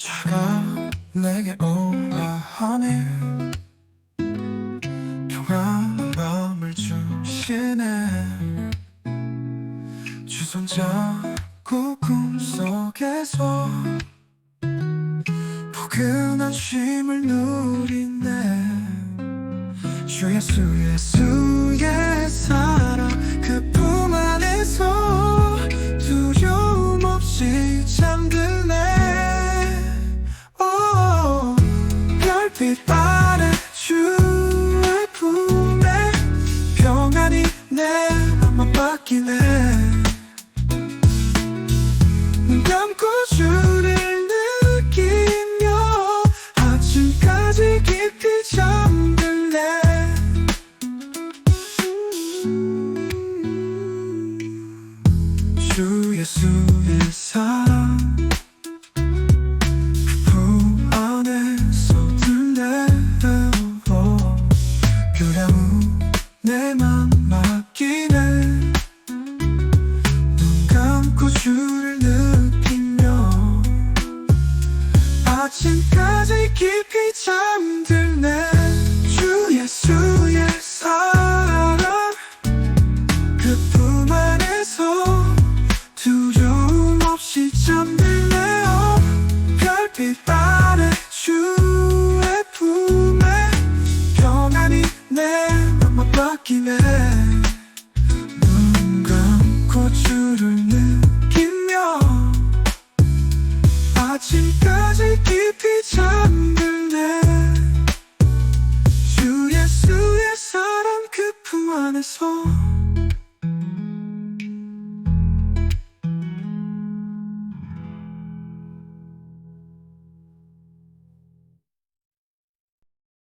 차가 내게 오라 하니 평안한 밤을 주시네. 주손 잡고 꿈속에서 포근한 쉼을 누리네 주 예수 예수의 사랑 그 품 안에서 두려움 없이 잠 별빛 아래 주의 품에 평안이 내 맘만 바뀌네. 눈 감고 주를 느끼며 아침까지 깊이 잠들래. 주 예수의 사랑 내맘 맡기네. 눈 감고 주를 느끼며. 아침까지 깊이 잠들네 바뀌네. 눈 감고 주를 느끼며 아침까지 깊이 잠들네. 주 예수의 사랑 그 품 안에서